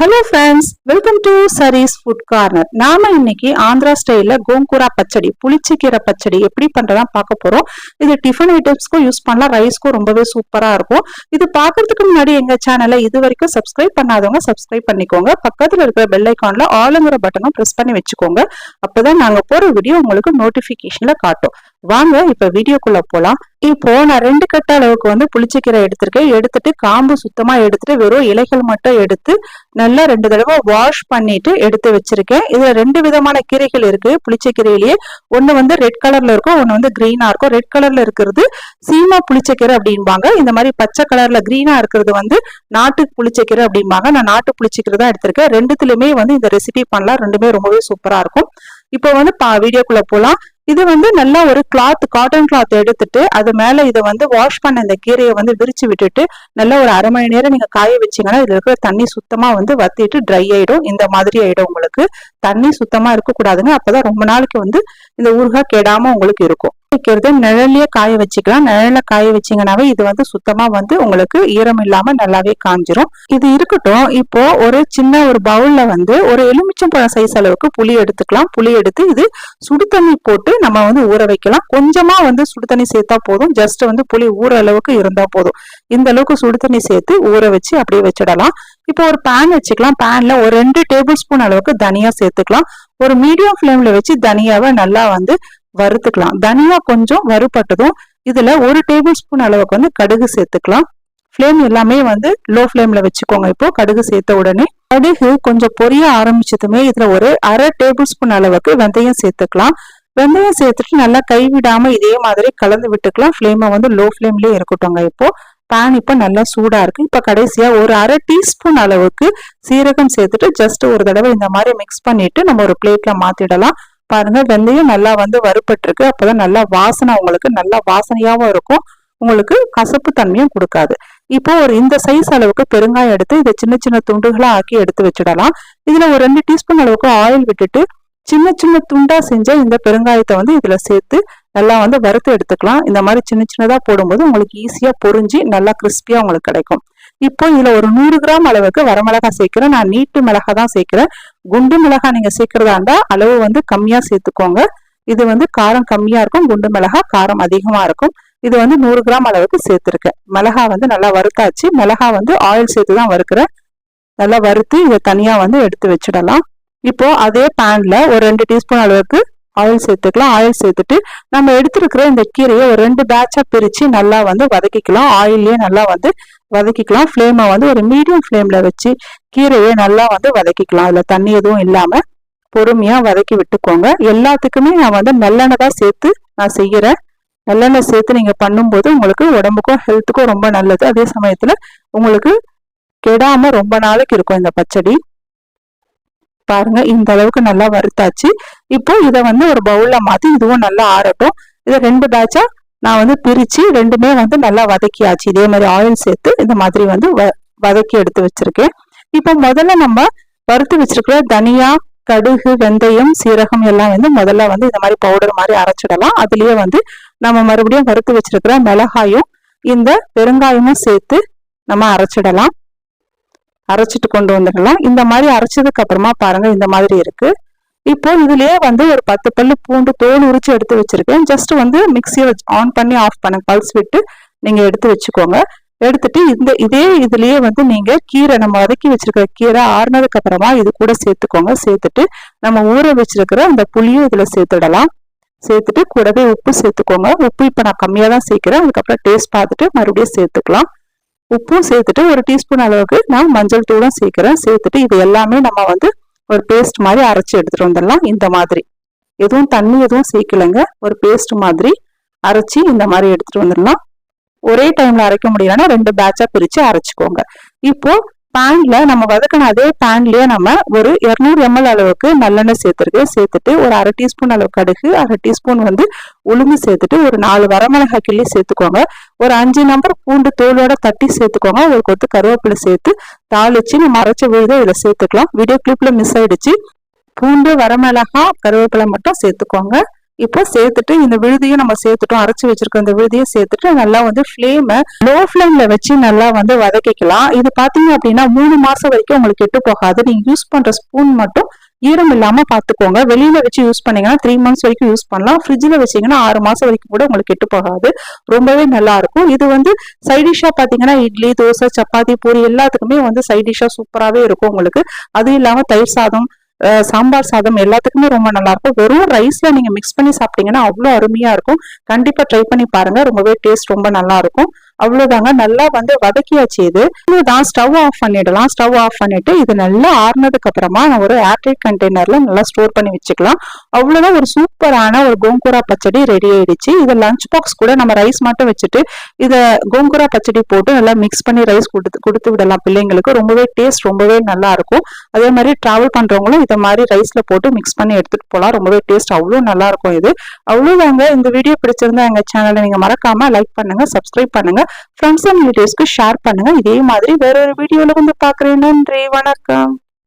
Hello friends welcome to Sari's food corner நாம இன்னைக்கு ஆந்திரா ஸ்டைலில் கோங்கூரா பச்சடி புளிச்சிக்கீரை பச்சடி எப்படி பண்றதா பார்க்க போறோம். இது டிஃபன் ஐட்டம்ஸ்க்கும் யூஸ் பண்ணலாம் ரைஸ்க்கும் ரொம்பவே சூப்பரா இருக்கும். இது பார்க்கறதுக்கு முன்னாடி எங்க சேனலை இது வரைக்கும் சப்ஸ்கிரைப் பண்ணாதவங்க சப்ஸ்கிரைப் பண்ணிக்கோங்க. பக்கத்துல இருக்கிற பெல் ஐக்கான்ல ஆளுங்கிற பட்டனும் ப்ரெஸ் பண்ணி வச்சுக்கோங்க. அப்பதான் நாங்க போற வீடியோ உங்களுக்கு நோட்டிபிகேஷன்ல காட்டும். வாங்க இப்ப வீடியோக்குள்ள போலாம். இப்போ நான் ரெண்டு கட்ட அளவுக்கு வந்து புளிச்சக்கீரை எடுத்திருக்கேன். எடுத்துட்டு காம்பு சுத்தமா எடுத்துட்டு வெறும் இலைகள் மட்டும் எடுத்து நல்லா ரெண்டு தடவை வாஷ் பண்ணிட்டு எடுத்து வச்சிருக்கேன். இதுல ரெண்டு விதமான கீரைகள் இருக்கு. புளிச்சக்கீரையிலேயே ஒண்ணு வந்து ரெட் கலர்ல இருக்கும் ஒண்ணு வந்து கிரீனா இருக்கும். ரெட் கலர்ல இருக்கிறது சீமா புளிச்சக்கீரை அப்படிம்பாங்க. இந்த மாதிரி பச்சை கலர்ல கிரீனா இருக்கிறது வந்து நாட்டு புளிச்சக்கீரை அப்படிம்பாங்க. நான் நாட்டு புளிச்சக்கீரை தான் எடுத்திருக்கேன். ரெண்டுத்துலயுமே வந்து இந்த ரெசிபி பண்ணலாம். ரெண்டுமே ரொம்பவே சூப்பரா இருக்கும். இப்போ வந்து பா வீடியோக்குள்ள போலாம். இது வந்து நல்லா ஒரு கிளாத் காட்டன் கிளாத் எடுத்துட்டு அது மேல இதை வந்து வாஷ் பண்ண இந்த கீரையை வந்து விரிச்சு விட்டுட்டு நல்லா ஒரு அரை மணி நேரம் நீங்க காய வச்சீங்கன்னா இதுல இருக்கிற தண்ணி சுத்தமா வந்து வத்திட்டு ட்ரை ஆயிடும். இந்த மாதிரி ஆயிடும் உங்களுக்கு. தண்ணி சுத்தமா இருக்கக்கூடாதுங்க அப்பதான் ரொம்ப நாளைக்கு வந்து இந்த ஊறுகாய் கெடாம உங்களுக்கு இருக்கும். வைக்கிறது நிழல்லயே காய வச்சுக்கலாம். நிழல காய வச்சீங்கன்னாவே இது வந்து சுத்தமா வந்து உங்களுக்கு ஈரம் இல்லாம நல்லாவே காஞ்சிரும். இது இருக்கட்டும். இப்போ ஒரு சின்ன ஒரு பவுல்ல வந்து ஒரு எலுமிச்சம்பழம் சைஸ் அளவுக்கு புளி எடுத்துக்கலாம். புளி எடுத்து இது சுடு தண்ணி போட்டு நம்ம வந்து ஊற வைக்கலாம். கொஞ்சமா வந்து சுடு தண்ணி சேர்த்தா போதும். ஜஸ்ட் வந்து புளி ஊற அளவுக்கு இருந்தா போதும். இந்த அளவுக்கு சுடு தண்ணி சேர்த்து ஊற வச்சு அப்படியே வச்சிடலாம். இப்போ ஒரு பேன் வச்சுக்கலாம். பேன்ல ஒரு ரெண்டு டேபிள் ஸ்பூன் அளவுக்கு தனியா சேர்த்துக்கலாம் ஒரு மீடியம் ஃப்ளேம்ல வச்சு தனியாவை நல்லா வந்து வறுத்துக்கலாம். தனியா கொஞ்சம் வறுபட்டதும் இதுல ஒரு டேபிள் ஸ்பூன் அளவுக்கு வந்து கடுகு சேர்த்துக்கலாம். ஃப்ளேம் எல்லாமே வந்து லோ ஃப்ளேம்ல வச்சுக்கோங்க. இப்போ கடுகு சேர்த்த உடனே கடுகு கொஞ்சம் பொரிய ஆரம்பிச்சதுமே இதுல ஒரு அரை டேபிள் ஸ்பூன் அளவுக்கு வெந்தயம் சேர்த்துக்கலாம். வெந்தயம் சேர்த்துட்டு நல்லா கைவிடாம இதே மாதிரி கலந்து விட்டுக்கலாம். ஃப்ளேமை வந்து லோ ஃப்ளேம்லயே இருக்கட்டும்ங்க. இப்போ பேன் இப்போ நல்லா சூடாக இருக்கு. இப்போ கடைசியாக ஒரு அரை டீஸ்பூன் அளவுக்கு சீரகம் சேர்த்துட்டு ஜஸ்ட் ஒரு தடவை இந்த மாதிரி மிக்ஸ் பண்ணிட்டு நம்ம ஒரு பிளேட்ல மாத்திடலாம். பாருங்க வெந்தயம் நல்லா வந்து வறுப்பட்டிருக்கு அப்போதான் நல்லா வாசனை உங்களுக்கு நல்லா வாசனையாகவும் இருக்கும். உங்களுக்கு கசப்பு தன்மையும் கொடுக்காது. இப்போ ஒரு இந்த சைஸ் அளவுக்கு பெருங்காயம் எடுத்து இதை சின்ன சின்ன துண்டுகளா ஆக்கி எடுத்து வச்சிடலாம். இதுல ஒரு ரெண்டு டீஸ்பூன் அளவுக்கு ஆயில் விட்டுட்டு சின்ன சின்ன துண்டா செஞ்ச இந்த பெருங்காயத்தை வந்து இதுல சேர்த்து நல்லா வந்து வறுத்து எடுத்துக்கலாம். இந்த மாதிரி சின்ன சின்னதாக போடும்போது உங்களுக்கு ஈஸியாக பொறிஞ்சு நல்லா கிறிஸ்பியாக உங்களுக்கு கிடைக்கும். இப்போ இதில் ஒரு நூறு கிராம் அளவுக்கு வரமிளகா சேர்க்கிறேன். நான் நீட்டு மிளகா தான் சேர்க்கிறேன். குண்டு மிளகா நீங்கள் சேர்க்கறதா இருந்தால் அளவு வந்து கம்மியாக சேர்த்துக்கோங்க. இது வந்து காரம் கம்மியாக இருக்கும். குண்டு மிளகா காரம் அதிகமாக இருக்கும். இது வந்து நூறு கிராம் அளவுக்கு சேர்த்துருக்கேன். மிளகா வந்து நல்லா வறுத்தாச்சு. மிளகா வந்து ஆயில் சேர்த்து தான் வறுக்கிறேன். நல்லா வறுத்து இதை தனியாக வந்து எடுத்து வச்சிடலாம். இப்போ அதே பேனில் ஒரு ரெண்டு டீஸ்பூன் அளவுக்கு ஆயில் சேர்த்துக்கலாம். ஆயில் சேர்த்துட்டு நம்ம எடுத்துருக்கிற இந்த கீரையை ஒரு ரெண்டு பேட்சாக பிரித்து நல்லா வந்து வதக்கிக்கலாம். ஆயிலே நல்லா வந்து வதக்கிக்கலாம். ஃப்ளேமை வந்து ஒரு மீடியம் ஃப்ளேமில் வச்சு கீரையை நல்லா வந்து வதக்கிக்கலாம். அதில் தண்ணி எதுவும் இல்லாமல் பொறுமையாக வதக்கி விட்டுக்கோங்க. எல்லாத்துக்குமே நான் வந்து நல்லெண்ணெய் தான் சேர்த்து நான் செய்கிறேன் நல்லெண்ணெய் சேர்த்து நீங்கள் பண்ணும்போது உங்களுக்கு உடம்புக்கும் ஹெல்த்துக்கும் ரொம்ப நல்லது. அதே சமயத்தில் உங்களுக்கு கெடாமல் ரொம்ப நாளைக்கு இருக்கும் இந்த பச்சடி. பாருங்க இந்த அளவுக்கு நல்லா வறுத்தாச்சு. இப்போ இதை வந்து ஒரு பவுல்ல மாத்தி இதுவும் நல்லா ஆறட்டும். இதை ரெண்டு பேட்சா நான் வந்து பிரிச்சு ரெண்டுமே வந்து நல்லா வதக்கியாச்சு. இதே மாதிரி ஆயில் சேர்த்து இந்த மாதிரி வந்து வதக்கி எடுத்து வச்சிருக்கேன். இப்போ முதல்ல நம்ம வறுத்து வச்சிருக்கிற தனியா கடுகு வெந்தயம் சீரகம் எல்லாம் வந்து முதல்ல வந்து இந்த மாதிரி பவுடர் மாதிரி அரைச்சிடலாம். அதுலயே வந்து நம்ம மறுபடியும் வறுத்து வச்சிருக்கிற மிளகாயும் இந்த பெருங்காயமும் சேர்த்து நம்ம அரைச்சிடலாம். அரைச்சிட்டு கொண்டு வந்துடலாம். இந்த மாதிரி அரைச்சதுக்கு அப்புறமா பாருங்க இந்த மாதிரி இருக்கு. இப்போ இதுலயே வந்து ஒரு பத்து பல்லு பூண்டு தோல் உரிச்சு எடுத்து வச்சிருக்கேன். ஜஸ்ட் வந்து மிக்சியை ஆன் பண்ணி ஆஃப் பண்ண பல்ஸ் விட்டு நீங்க எடுத்து வச்சுக்கோங்க. எடுத்துட்டு இந்த இதே இதுலயே வந்து நீங்க கீரை நம்ம வதக்கி வச்சிருக்கிற கீரை ஆறுனதுக்கு அப்புறமா இது கூட சேர்த்துக்கோங்க. சேர்த்துட்டு நம்ம ஊற வச்சிருக்கிற அந்த புளியும் இதுல சேர்த்துடலாம். சேர்த்துட்டு கூடவே உப்பு சேர்த்துக்கோங்க. உப்பு இப்ப நான் கம்மியா தான் சேர்க்கிறேன். அதுக்கப்புறம் டேஸ்ட் பார்த்துட்டு மறுபடியும் சேர்த்துக்கலாம். உப்பும் சேர்த்துட்டு ஒரு டீஸ்பூன் அளவுக்கு நான் மஞ்சள் தூளும் சேர்க்கிறேன். சேர்த்துட்டு இது எல்லாமே நம்ம வந்து ஒரு பேஸ்ட் மாதிரி அரைச்சி எடுத்துட்டு வந்துடலாம். இந்த மாதிரி. எதுவும் தண்ணி எதுவும் சேர்க்கலைங்க. ஒரு பேஸ்ட் மாதிரி அரைச்சி இந்த மாதிரி எடுத்துட்டு வந்துடலாம். ஒரே டைம்ல அரைக்க முடியலன்னா ரெண்டு பேட்சா பிரிச்சு அரைச்சிக்கோங்க. இப்போ பேன்ல நம்ம வதக்கின அதே பேன்லயே நம்ம ஒரு இருநூறு எம்எல் அளவுக்கு நல்லெண்ணெய் சேர்த்துருக்கு. சேர்த்துட்டு ஒரு அரை டீஸ்பூன் அளவு கடுகு அரை டீஸ்பூன் வந்து உளுந்து சேர்த்துட்டு ஒரு நாலு வரமிளகா கிள்ளி சேர்த்துக்கோங்க. ஒரு அஞ்சு நம்பர் பூண்டு தோலோட தட்டி சேர்த்துக்கோங்க. ஒரு கொத்து கருவேப்பிலை சேர்த்து தாளிச்சு நம்ம அரைச்ச விழுத இதில் சேர்த்துக்கலாம். வீடியோ கிளிப்ல மிஸ் ஆயிடுச்சு. பூண்டு வரமிளகா கருவேப்பிலை மட்டும் சேர்த்துக்கோங்க. இப்போ சேர்த்துட்டு இந்த விழுதியும் நம்ம சேர்த்துட்டோம். அரைச்சி வச்சிருக்க இந்த விழுதியும் சேர்த்துட்டு நல்லா வந்து ஃப்ளேமை லோ ஃப்ளேம்ல வச்சு நல்லா வந்து வதக்கிக்கலாம். இது பாத்தீங்க அப்படின்னா மூணு மாசம் வரைக்கும் உங்களுக்கு கெட்டு போகாது. நீங்க யூஸ் பண்ற ஸ்பூன் மட்டும் ஈரம் இல்லாம பாத்துக்கோங்க. வெளியில வச்சு யூஸ் பண்ணீங்கன்னா த்ரீ மந்த்ஸ் வரைக்கும் யூஸ் பண்ணலாம். ஃப்ரிட்ஜில் வச்சீங்கன்னா ஆறு மாசம் வரைக்கும் கூட உங்களுக்கு கெட்டு போகாது. ரொம்பவே நல்லா இருக்கும். இது வந்து சைடிஷா பாத்தீங்கன்னா இட்லி தோசை சப்பாத்தி பூரி எல்லாத்துக்குமே வந்து சைடிஷா சூப்பராகவே இருக்கும் உங்களுக்கு. அதுவும் இல்லாம தயிர் சாதம் சாம்பார் சாதம் எல்லாத்துக்குமே ரொம்ப நல்லா இருக்கும் வெறும் ரைஸ்ல நீங்க மிக்ஸ் பண்ணி சாப்பிட்டீங்கன்னா அவ்வளோ அருமையா இருக்கும். கண்டிப்பா ட்ரை பண்ணி பாருங்க. ரொம்பவே டேஸ்ட் ரொம்ப நல்லா இருக்கும் அவ்வளவுதாங்க. நல்லா வந்து வதக்கியாச்சு இது. இதுதான் ஸ்டவ் ஆஃப் பண்ணிடலாம். ஸ்டவ் ஆஃப் பண்ணிட்டு இது நல்லா ஆறுனதுக்கு அப்புறமா நான் ஒரு ஏர்டைட் கண்டெய்னர்ல நல்லா ஸ்டோர் பண்ணி வச்சுக்கலாம். அவ்வளவுதான் ஒரு சூப்பரான ஒரு கோங்குரா பச்சடி ரெடி ஆயிடுச்சு. இது லஞ்ச் பாக்ஸ் கூட நம்ம ரைஸ் மட்டும் வச்சுட்டு இத கோங்குரா பச்சடி போட்டு நல்லா மிக்ஸ் பண்ணி ரைஸ் கொடுத்து கொடுத்து விடலாம். பிள்ளைங்களுக்கு ரொம்பவே டேஸ்ட் ரொம்பவே நல்லா இருக்கும். அதே மாதிரி டிராவல் பண்றவங்களும் இதை மாதிரி ரைஸ்ல போட்டு மிக்ஸ் பண்ணி எடுத்துட்டு போகலாம் ரொம்பவே டேஸ்ட் அவ்வளோ நல்லா இருக்கும் இது. அவ்வளவுதாங்க. இந்த வீடியோ பிடிச்சிருந்தா எங்க சேனலை நீங்க மறக்காம லைக் பண்ணுங்க சப்ஸ்கிரைப் பண்ணுங்க. ஃப்ரெண்ட்ஸ் அண்ட் ரிலேட்டிவ்ஸ்க்கு ஷேர் பண்ணுங்க. இதே மாதிரி வேற ஒரு வீடியோல வந்து பாக்குறேன் நன்றி வணக்கம்.